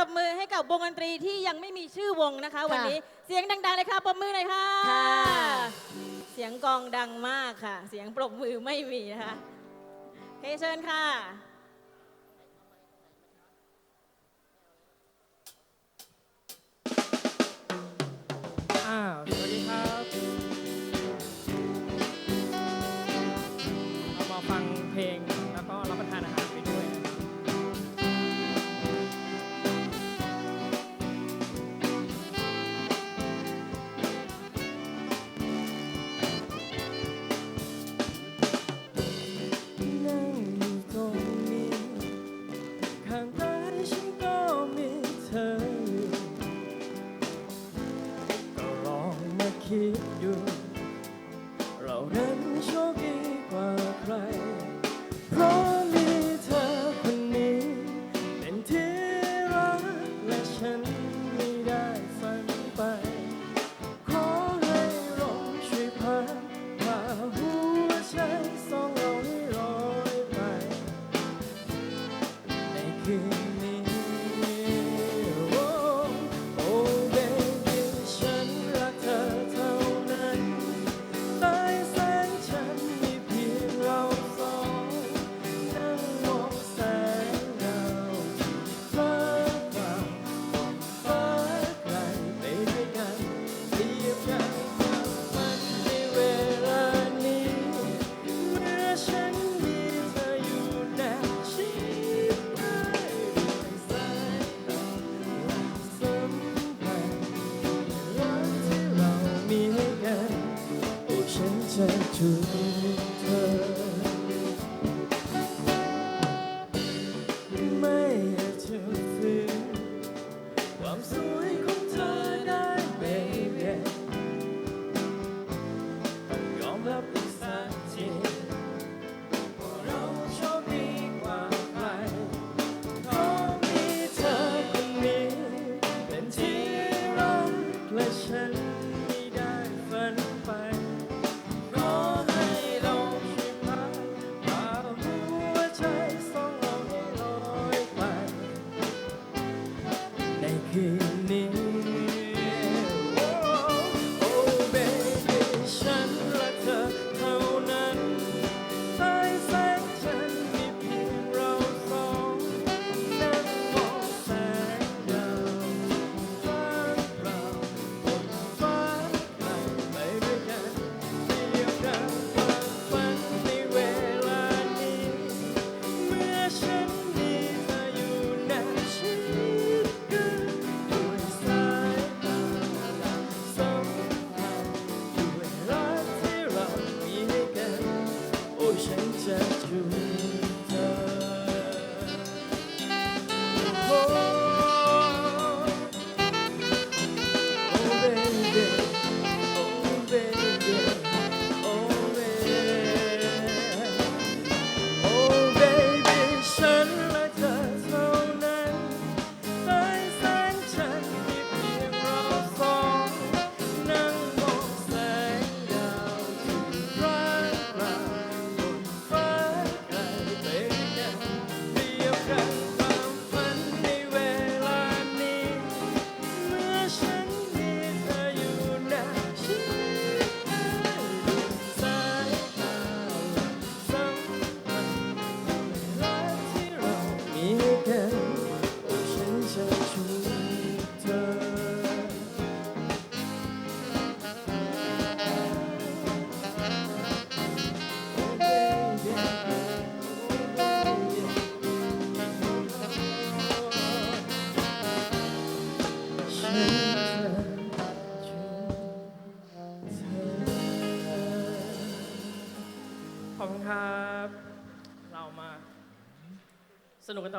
รบมือให้กับวงดนตรีที่ยังไม่มีชื่อวงนะคะ วันนี้เสียงดังๆเลยค่ะปรบมือหน่อยค่ะ เสียงกองดังมากค่ะ เสียงปรบมือไม่มีนะคะเคเชิญค่ะสวัสดีครับ hear you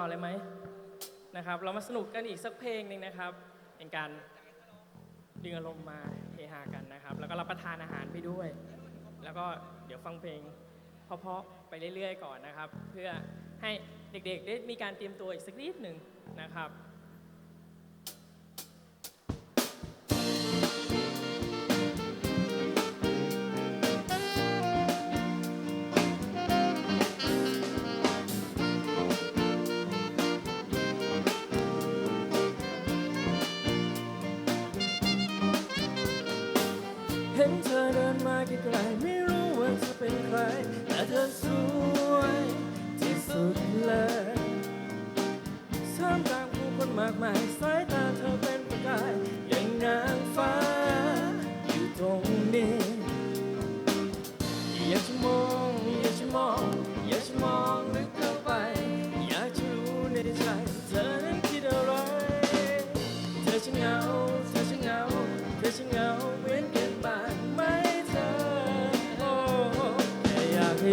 ่อเลยไหมนะครับ เรามาสนุกกันอีกสักเพลงหนึ่งนะครับ เป็นการดึงอารมณ์มาเฮฮากันนะครับ แล้วก็รับประทานอาหารไปด้วย แล้วก็เดี๋ยวฟังเพลงเพาะๆไปเรื่อยๆก่อนนะครับ เพื่อให้เด็กๆได้มีการเตรียมตัวอีกสักนิดหนึ่งนะครับ ไกลไม่รู้ว่าจะเป็นใคร แต่เธอสวยที่สุดเลยท่ามกลางผู้คนมากมายสายตาเธอเป็นประกายอย่างนาง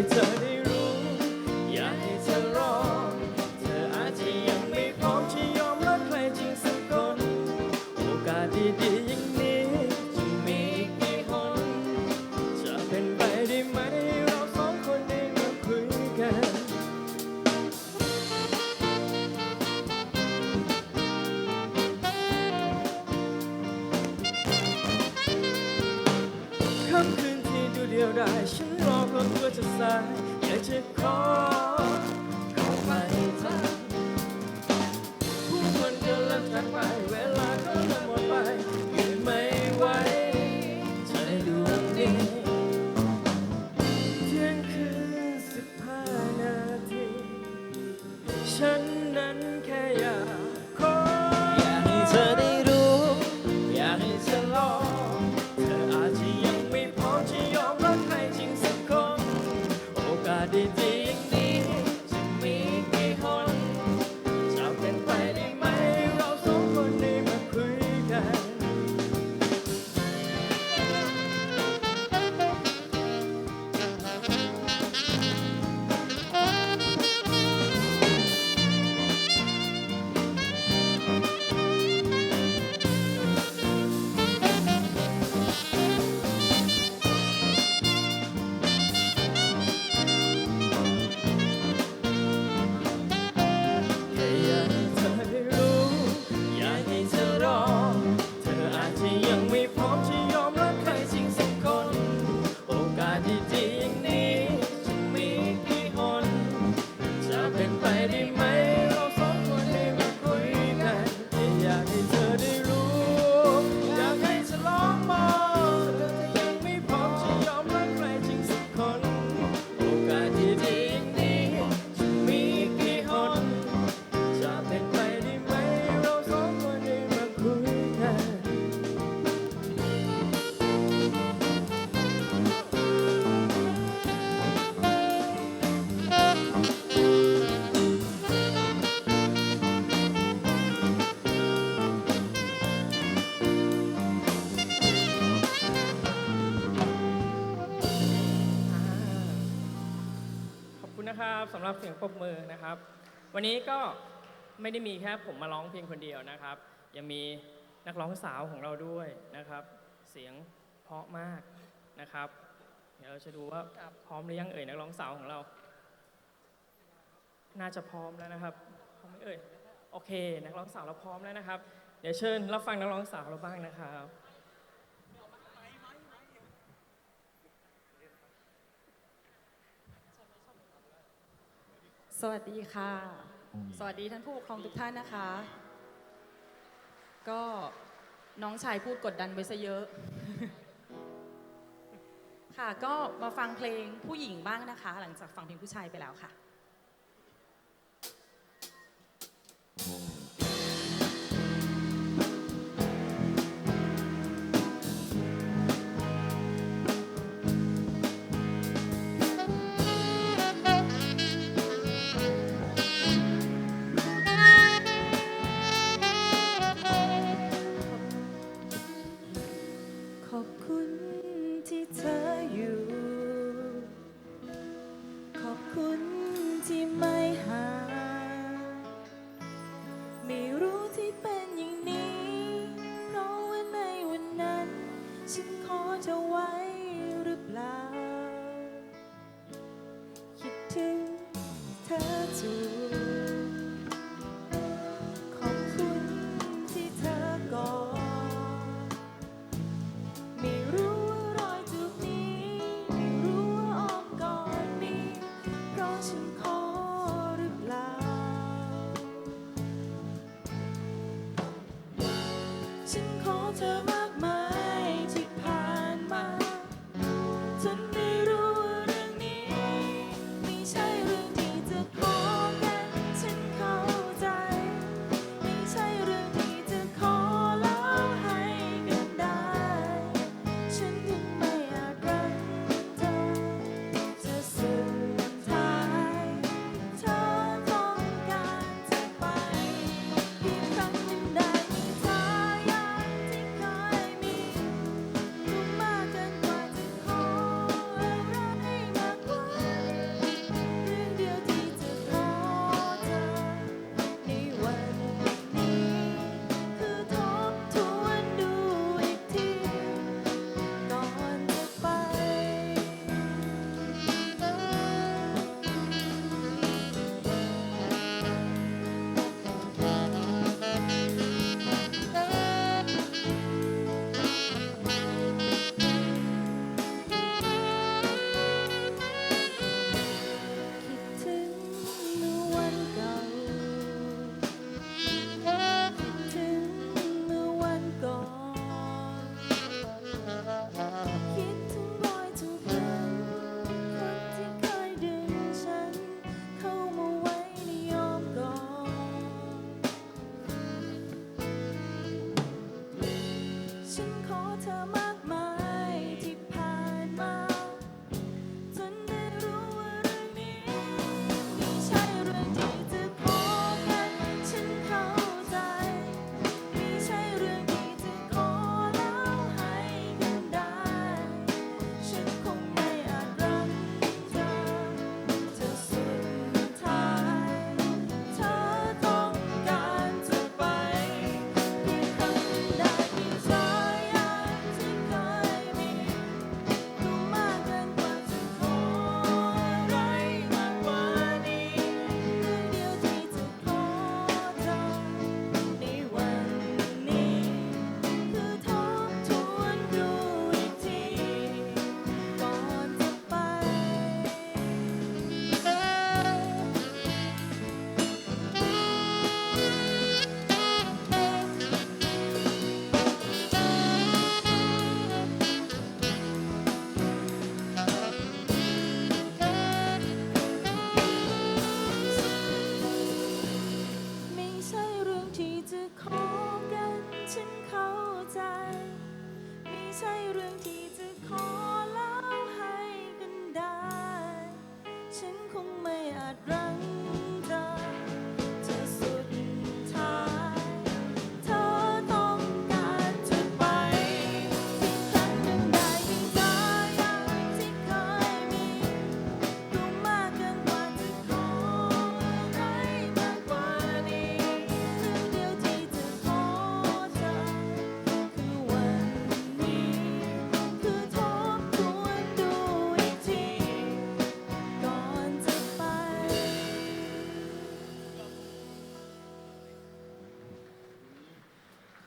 time. to call. บมือนะครับ วันนี้ก็ไม่ได้มีแค่ผมมาร้องเพียงคนเดียวนะครับ ยังมีนักร้องสาวของเราด้วยนะครับ เสียงเพาะมากนะครับ เดี๋ยวเราจะดูว่าพร้อมหรือยังเอ่ยนักร้องสาวของเรา น่าจะพร้อมแล้วนะครับพร้อมไหมเอ่ยโอเค นักร้องสาวเราพร้อมแล้วนะครับ เดี๋ยวเชิญรับฟังนักร้องสาวเราบ้างนะครับ สวัสดีค่ะ สวัสดีท่านผู้ปกครองทุกท่านนะคะ ก็น้องชายพูดกดดันไว้ซะเยอะ ค่ะ ก็มาฟังเพลงผู้หญิงบ้างนะคะ หลังจากฟังเพลงผู้ชายไปแล้วค่ะ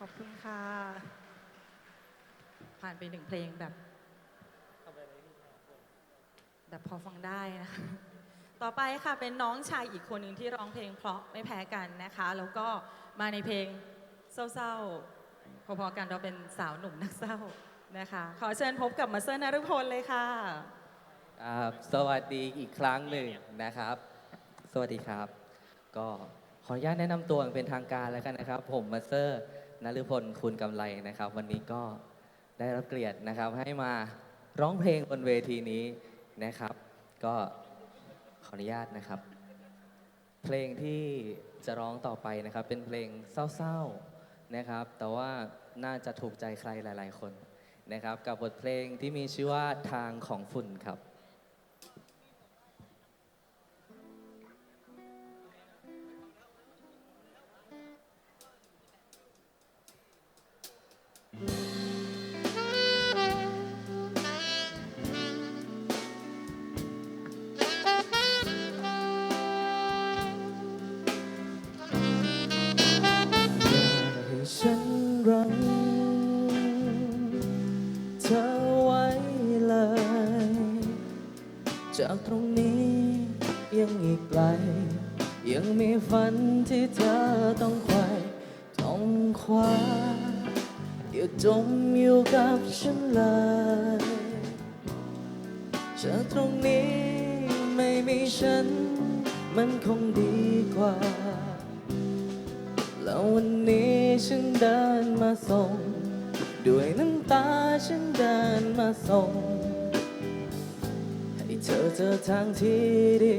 ขอบคุณค่ะ ผ่านไปหนึ่งเพลงแบบแบบพอฟังได้นะคะ ต่อไปค่ะเป็นน้องชายอีกคนหนึ่งที่ร้องเพลงเพราะไม่แพ้กันนะคะ แล้วก็มาในเพลงเศร้าๆ พอๆกันเราเป็นสาวหนุ่มนักเศร้านะคะ ขอเชิญพบกับมาเตอร์นฤพลเลยค่ะ ครับสวัสดีอีกครั้งหนึ่งนะครับ สวัสดีครับ ก็ขออนุญาตแนะนำตัวอย่างเป็นทางการแล้วกันนะครับ ผมมาเตอร์ นฤพลคุณกำไรนะครับ วันนี้ก็ได้รับเกียรตินะครับ ให้มาร้องเพลงบนเวทีนี้นะครับ ก็ขออนุญาตนะครับ เพลงที่จะร้องต่อไปนะครับ เป็นเพลงเศร้าๆนะครับ แต่ว่าน่าจะถูกใจใครหลาย ๆ คนนะครับ กับบทเพลงที่มีชื่อว่าทางของฝุ่นครับ ที่เธอต้องไขว่ต้องคว้าอย่าจมอยู่กับฉันเลยจากตรงนี้ไม่มีฉัน มันคงดีกว่า แล้ววันนี้ฉันเดินมาส่ง ด้วยน้ำตาฉันเดินมาส่ง ให้เธอเจอทางที่ดี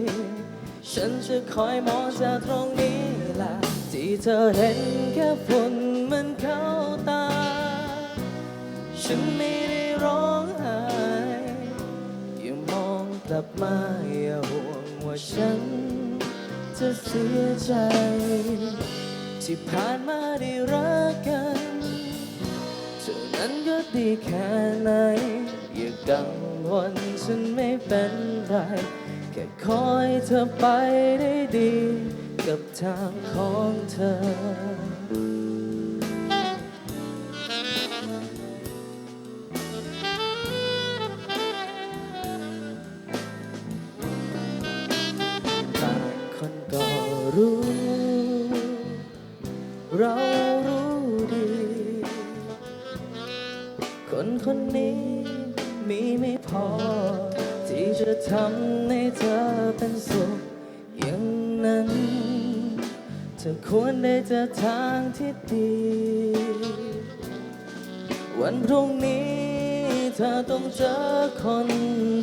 ฉันจะคอยมองจากตรงนี้แหละที่เธอเห็นแค่ฝุ่นมันเข้าตา ฉันไม่ได้ร้องไห้อย่ามองกลับมาอย่าห่วงว่าฉันจะเสียใจ ที่ผ่านมาได้รักกันเท่านั้นก็ดีแค่ไหนอย่ากังวลฉันไม่เป็นไร แค่คอยเธอไปได้ดี กับทางของเธอ ธอควรได้เจอทางที่ดี วันพรุ่งนี้เธอต้องเจอคน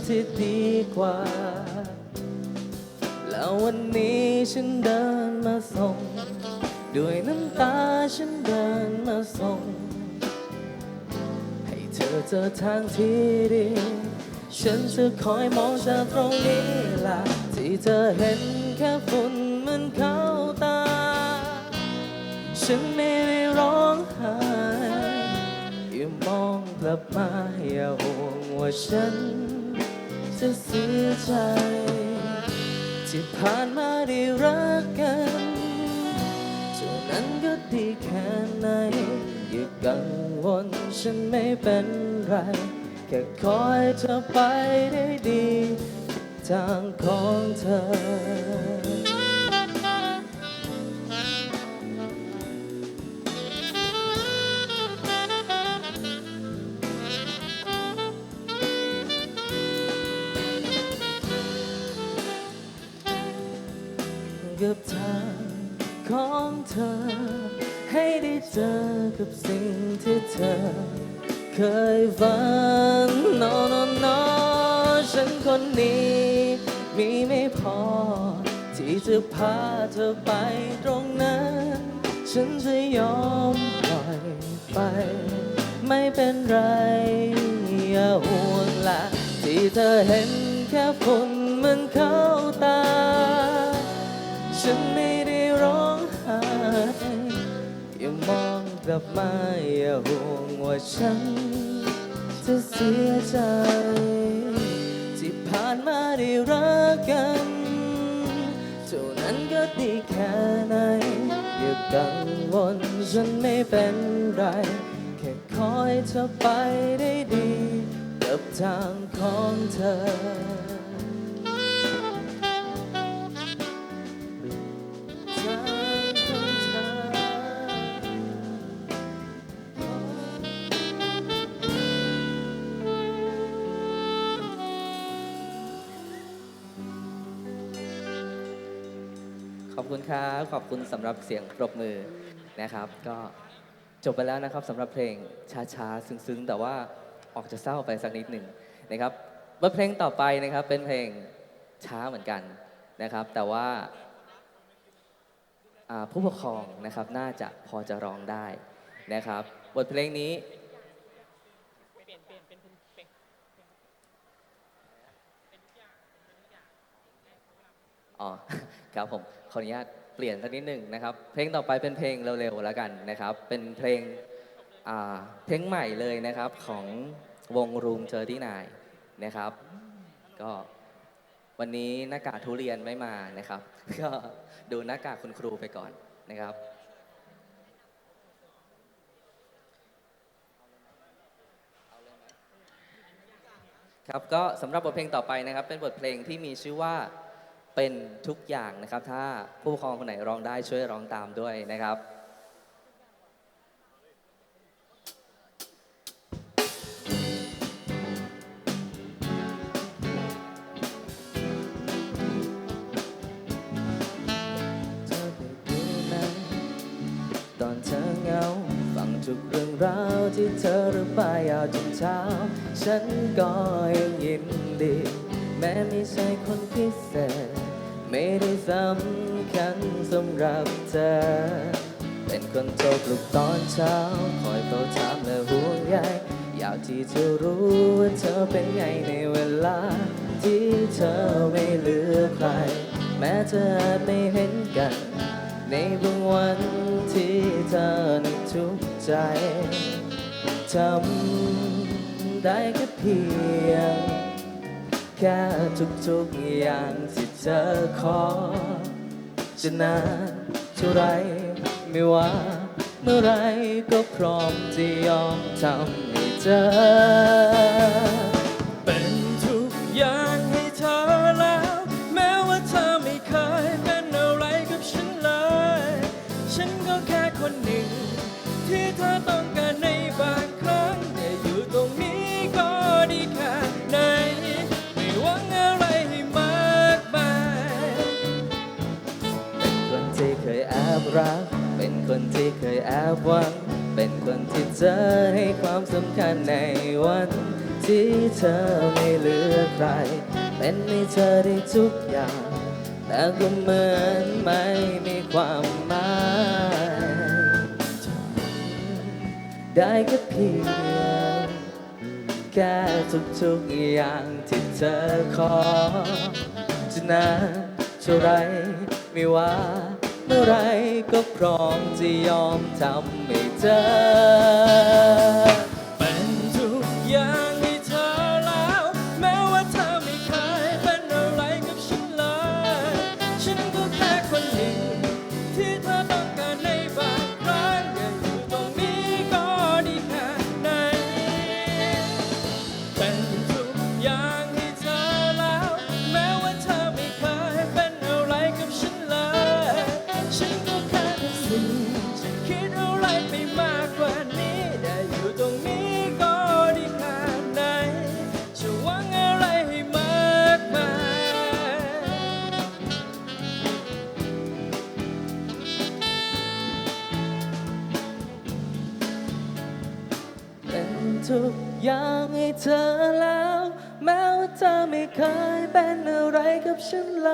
ที่ดีกว่า แล้ววันนี้ฉันเดินมาส่ง ด้วยน้ำตาฉันเดินมาส่ง ให้เธอเจอทางที่ดี ฉันจะคอยมองจากตรงนี้ล่ะที่เธอเห็นแค่ฝุ่น ฉันไม่ได้ร้องไห้อย่ามองกลับมาอย่าห่วงว่าฉัน จะเสียใจ ที่ผ่านมาได้รักกันเท่านั้นก็ดีแค่ไหนอย่ากังวลฉันไม่เป็นไร แค่คอยเธอไปได้ดี ทางของเธอ ตรงนั้น ฉันจะยอมปล่อยไป ไม่เป็นไรอย่าห่วงละ ที่เธอเห็นแค่ฝุ่นมันเข้าตา ฉันไม่ได้ร้องไห้อย่ามองกลับมาอย่าห่วงว่าฉัน จะเสียใจ ที่ผ่านมาได้รักกัน ท่านั้นก็ดีแค่ไหน อย่ากังวลฉันไม่เป็นไร แค่คอยเธอไปได้ดี กับทางของเธอ คุณครับ ขอบคุณสำหรับเสียงปรบมือนะครับ ก็จบไปแล้วนะครับสำหรับเพลงช้าๆ ซึ้งๆ แต่ว่าออกจะเศร้าไปสักนิดหนึ่งนะครับบทเพลงต่อไปนะครับเป็นเพลงช้าเหมือนกันนะครับ แต่ว่าอ่าผู้ปกครองนะครับน่าจะพอจะร้องได้นะครับ บทเพลงนี้อ๋อครับผม ขออนุญาตเปลี่ยนสักนิดหนึ่งนะครับ เพลงต่อไปเป็นเพลงเร็วๆแล้วกันนะครับ เป็นเพลงเพลงใหม่เลยนะครับของวงรูมเจอที่นายนะครับ ก็วันนี้หน้ากากทุเรียนไม่มานะครับ ก็ดูหน้ากากคุณครูไปก่อนนะครับครับก็สำหรับบทเพลงต่อไปนะครับ เป็นบทเพลงที่มีชื่อว่า เป็นทุกอย่างนะครับ ถ้าผู้ปกครองคนไหนร้องได้ช่วยร้องตามด้วยนะครับทุกเรื่องราวที่เธอระบายยาวจนเช้า ฉันก็ยังยินดี แม้ไม่ใช่คนพิเศษ ไม่ได้สำคัญสำหรับเธอ เป็นคนโทรปลุกตอนเช้า คอยเฝ้าถามและห่วงใยอยากที่จะรู้ว่าเธอเป็นไงในเวลา ที่เธอไม่เหลือใคร แม้เธออาจไม่เห็นกัน ในบางวันที่เธอนั้นทุกข์ใจทำได้แค่เพียง แค่ทุกๆอย่างที่ เธอขอจะนานเท่าไรไม่ว่าเมื่อไรก็พร้อมจะยอมทำให้เธอ เคยแอบหวัง เป็นคนที่เธอให้ความสำคัญในวัน ที่เธอไม่เหลือใคร เป็นให้เธอได้ทุกอย่าง แต่ก็เหมือนไม่มีความหมาย ได้แค่เพียงแค่ทุกๆอย่างที่เธอขอจะนานเท่าไรไม่ว่า เมื่อไรก็พร้อมจะยอมทำให้เธอ เคยเป็นอะไรกับฉันเล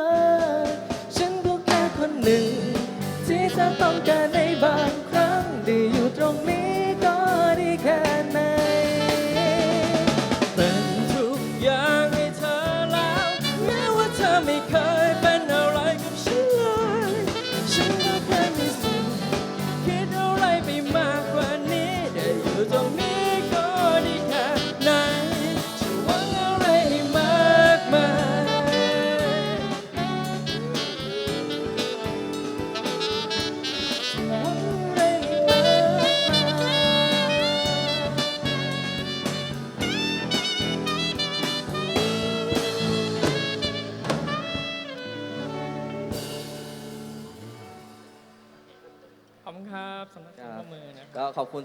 ย ฉันก็แค่คนหนึ่ง ที่เธอต้องการใน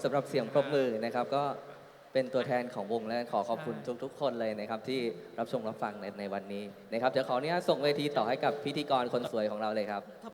สำหรับเสียงปรบมือนะครับ ก็เป็นตัวแทนของวงและขอขอบคุณทุก ๆ คนเลยนะครับ ที่รับชมรับฟังในในวันนี้นะครับเดี๋ยวขออนุญาตส่งเวทีต่อให้กับพิธีกรคนสวยของเราเลยครับ